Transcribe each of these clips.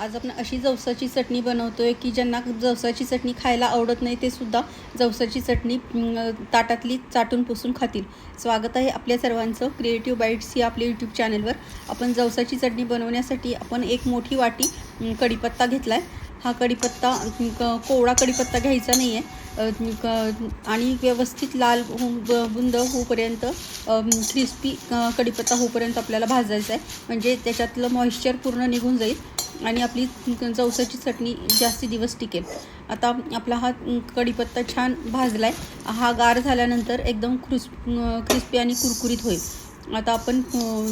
आज आपण अशी जवसाची चटणी बनवतो आहे की ज्यांना जवसाची चटणी खायला आवडत नाही ते सुद्धा जवसाची चटणी ताटातली चाटून पुसून खातील. स्वागत आहे आपल्या सर्वांचं क्रिएटिव्ह बाईट्स या आपल्या यूट्यूब चॅनलवर आपण जवसाची चटणी बनवण्यासाठी आपण एक मोठी वाटी कढीपत्ता घेतला आहे हा कढीपत्ता क- कोवळा कढीपत्ता घ्यायचा नाही आहे आणि व्यवस्थित लाल हो बुंद होऊपर्यंत क्रिस्पी कढीपत्ता होऊपर्यंत आपल्याला भाजायचा आहे. म्हणजे त्याच्यातलं मॉइश्चर पूर्ण निघून जाईल आणि आपली जवसाची चटणी जास्ती दिवस टिकेल. आता आपला हा कढीपत्ता छान भाजला आहे हा गार झाल्यानंतर एकदम क्रिस् क्रिस्पी आणि कुरकुरीत होईल. आता आपण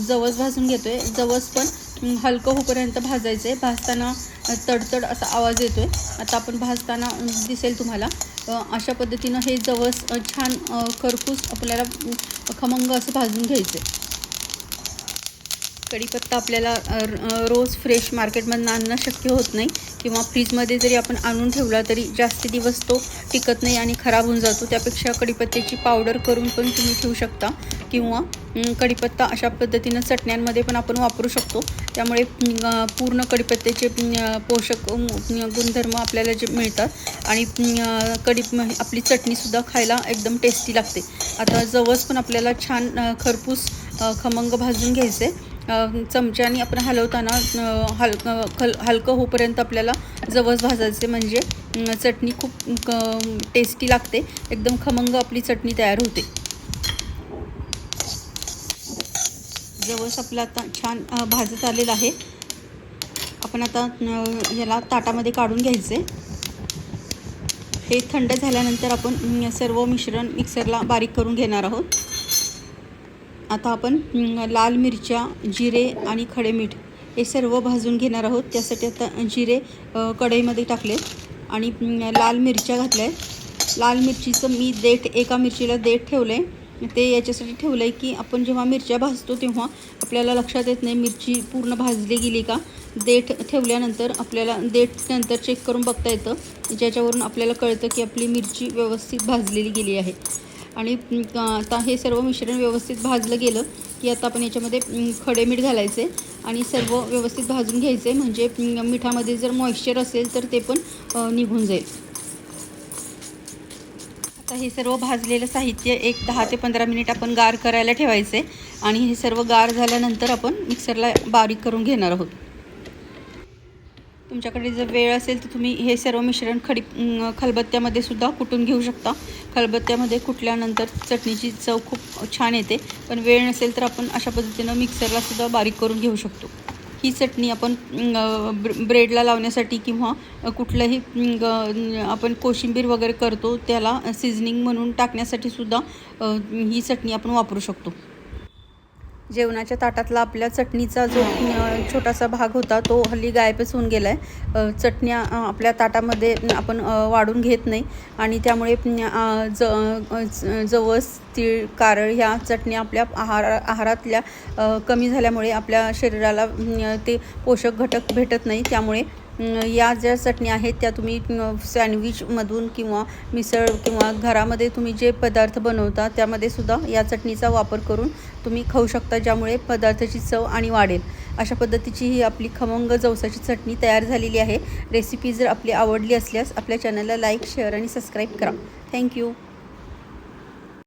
जवस भाजून घेतो आहे जवस पण हलकं होईपर्यंत भाजायचं आहे भाजताना तडतड असा आवाज येतो आहे आता आपण भाजताना दिसेल तुम्हाला. अशा पद्धतीनं हे जवस छान करपूस आपल्याला खमंग असं भाजून घ्यायचं. आहे कढीपत्ता आपल्याला र- रोज फ्रेश मार्केटमधून आणणं शक्य होत नाही. किंवा फ्रीजमध्ये जरी आपण आणून ठेवला तरी जास्त दिवस तो टिकत नाही आणि खराब होऊन जातो. त्यापेक्षा कढीपत्त्याची पावडर करून पण तुम्ही ठेवू शकता. किंवा कढीपत्ता अशा पद्धतीनं चटण्यांमध्ये पण आपण वापरू शकतो. त्यामुळे पूर्ण कढीपत्त्याचे पोषक गुणधर्म आपल्याला जे मिळतात. आणि कढी आपली चटणीसुद्धा खायला एकदम टेस्टी लागते. आता जवस पण आपल्याला छान खरपूस खमंग भाजून घ्यायचे चमच्याने आपण हलवताना हलकं खल हलकं होईपर्यंत आपल्याला जवस भाजायचे. म्हणजे चटणी खूप क टेस्टी लागते. एकदम खमंग आपली चटणी तयार होते. जवस आपलं आता छान भाजत आलेलं आहे. आपण आता याला ताटामध्ये काढून घ्यायचे. हे थंड झाल्यानंतर आपण सर्व मिश्रण मिक्सरला बारीक करून घेणार आहोत. आता आपण लाल मिरच्या जिरे आणि खडे मीठ हे सर्व भाजून घेणार आहोत. त्यासाठी आता जिरे कढईमध्ये टाकले आणि लाल मिरच्या घातल्या आहेत. लाल मिरचीचं मी देठ एका मिरचीला देठ ठेवलं आहे ते याच्यासाठी ठेवलं आहे की आपण जेव्हा मिरच्या भाजतो तेव्हा आपल्याला लक्षात येत नाही मिरची पूर्ण भाजली गेली का. देठ ठेवल्यानंतर आपल्याला देठ नंतर चेक करून बघता येतं. ज्याच्यावरून आपल्याला कळतं की आपली मिरची व्यवस्थित भाजलेली गेली आहे. आणि आता हे सर्व मिश्रण व्यवस्थित भाजलं गेलं की आता आपण याच्यामध्ये खडे मीठ घालायचे आणि सर्व व्यवस्थित भाजून घ्यायचे. म्हणजे मिठामध्ये जर मॉइश्चर असेल तर ते पण निघून जाईल. आता हे सर्व भाजलेलं साहित्य एक दहा ते पंधरा मिनिट आपण गार करायला ठेवायचे आणि हे सर्व गार झाल्यानंतर आपण मिक्सरला बारीक करून घेणार आहोत. तुमच्याकडे जर वेळ असेल तर तुम्ही हे सर्व मिश्रण खडी खलबत्त्यामध्ये सुद्धा कुटून घेऊ शकता. खलबत्त्यामध्ये कुटल्यानंतर चटणीची चव खूप छान येते. पण वेळ नसेल तर आपण अशा पद्धतीनं मिक्सरला सुद्धा बारीक करून घेऊ शकतो. ही चटणी आपण ब्र ब्रेडला लावण्यासाठी किंवा कुठलंही आपण कोशिंबीर वगैरे करतो त्याला सिझनिंग म्हणून टाकण्यासाठी सुद्धा ही चटणी आपण वापरू शकतो. जेवणाच्या ताटातला आपल्या चटणीचा जो छोटासा भाग होता तो हल्ली गायबच होऊन गेला आहे चटण्या आपल्या ताटामध्ये आपण वाढून घेत नाही. आणि त्यामुळे ज जवस तीळ कारळ ह्या चटण्या आपल्या आहार आहारातल्या कमी झाल्यामुळे आपल्या शरीराला ते पोषक घटक भेटत नाही. त्यामुळे या ज्या चटण्या आहेत त्या तुम्ही सँडविचमधून किंवा मिसळ किंवा घरामध्ये तुम्ही जे पदार्थ बनवता त्यामध्ये सुद्धा या चटणीचा वापर करून तुम्ही खाऊ शकता ज्यामुळे पदार्थाची चव आणि वाढेल. अशा पद्धतीची ही आपली खमंग जवसाची चटणी तयार झालेली आहे. रेसिपी जर आपली आवडली असल्यास आपल्या चॅनलला लाईक शेअर आणि सबस्क्राईब करा. Thank you